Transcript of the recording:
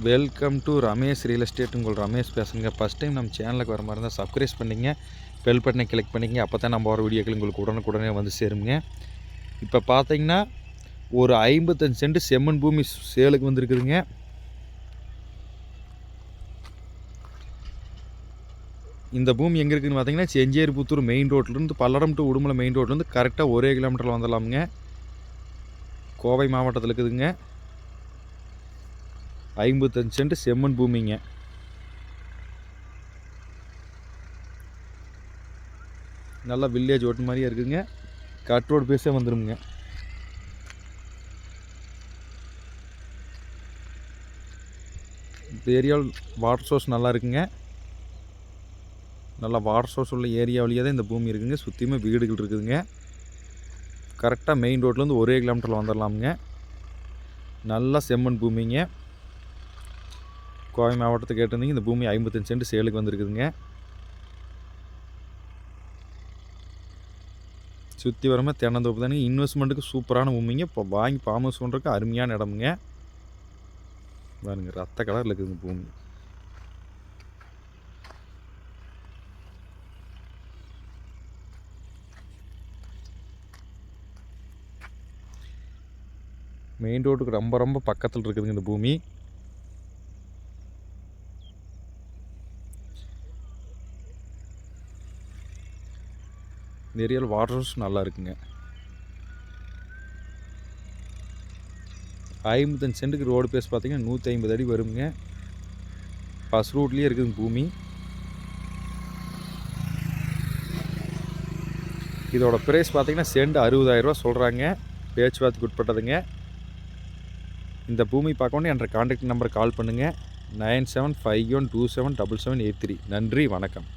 Welcome to Ramesh real estate உங்கள் ரமேஷ் பேசுங்க first time நம்ம சேனலுக்கு வர மாதிரி இருந்தால் சப்ஸ்கிரைப் பண்ணிங்க பெல் பட்டனை கிளிக் பண்ணிங்க அப்போ தான் நம்ம வர வீடியோக்கள் உங்களுக்கு உடனுக்குடனே வந்து சேருங்க. இப்போ பார்த்தீங்கன்னா ஒரு ஐம்பத்தஞ்சு சென்ட் செம்மண் பூமி சேலுக்கு வந்திருக்குதுங்க. இந்த பூமி எங்கே இருக்குதுன்னு பார்த்தீங்கன்னா செஞ்சேரிபுத்தூர் மெயின் ரோட்லேருந்து பல்லடம் டு உடுமலை மெயின் ரோட்லேருந்து கரெக்டாக ஒரே கிலோமீட்டரில் வந்துடலாமுங்க. கோவை மாவட்டத்தில் இருக்குதுங்க. ஐம்பத்தஞ்சு சென்ட் செம்மண் பூமிங்க. நல்லா வில்லேஜ் ஓட்டு மாதிரியே இருக்குங்க. கட் ரோடு பேஸே வந்துடுங்க இந்த ஏரியாவில் வாட்டர் சோர்ஸ் நல்லா இருக்குங்க. நல்லா வாட்டர் சோர்ஸ் உள்ள ஏரியா வழியாக தான் இந்த பூமி இருக்குங்க. சுற்றியுமே வீடுகள் இருக்குதுங்க. கரெக்டாக மெயின் ரோட்லேருந்து ஒரே கிலோமீட்டரில் வந்துடலாமுங்க நல்லா செம்மண் பூமிங்க. கோவை மாவட்டத்தை கேட்டிருந்தீங்க. இந்த பூமி ஐம்பத்தஞ்சு சென்ட் சேலுக்கு வந்திருக்குதுங்க. சுற்றி வரமாக தென்னந்தோப்பு தானே இன்வெஸ்ட்மெண்ட்டுக்கு சூப்பரான பூமிங்க. இப்போ வாங்கி ஃபார்ம் ஹவுஸ் பண்ணுறதுக்கு அருமையான இடமுங்க. பாருங்க ரத்த கலரில் இருக்குதுங்க பூமி. மெயின் ரோட்டுக்கு ரொம்ப ரொம்ப பக்கத்தில் இருக்குதுங்க இந்த பூமி. இந்த ஏரியாவில் வாட்டர் நல்லா இருக்குங்க ஐம்பத்தஞ்சு சென்ட்டுக்கு ரோடு பேஸ் பார்த்தீங்கன்னா நூற்றி ஐம்பது அடி வருங்க பஸ் ரூட்லேயே இருக்குதுங்க பூமி. இதோட ப்ரைஸ் பார்த்தீங்கன்னா சென்ட் அறுபதாயிரரூவா சொல்கிறாங்க பேச்சுவார்த்தைக்கு உட்பட்டதுங்க. இந்த பூமி பார்க்கணும் என்ற கான்டாக்ட் நம்பர் கால் பண்ணுங்கள் nine seven five one two seven double seven eight three. நன்றி வணக்கம்.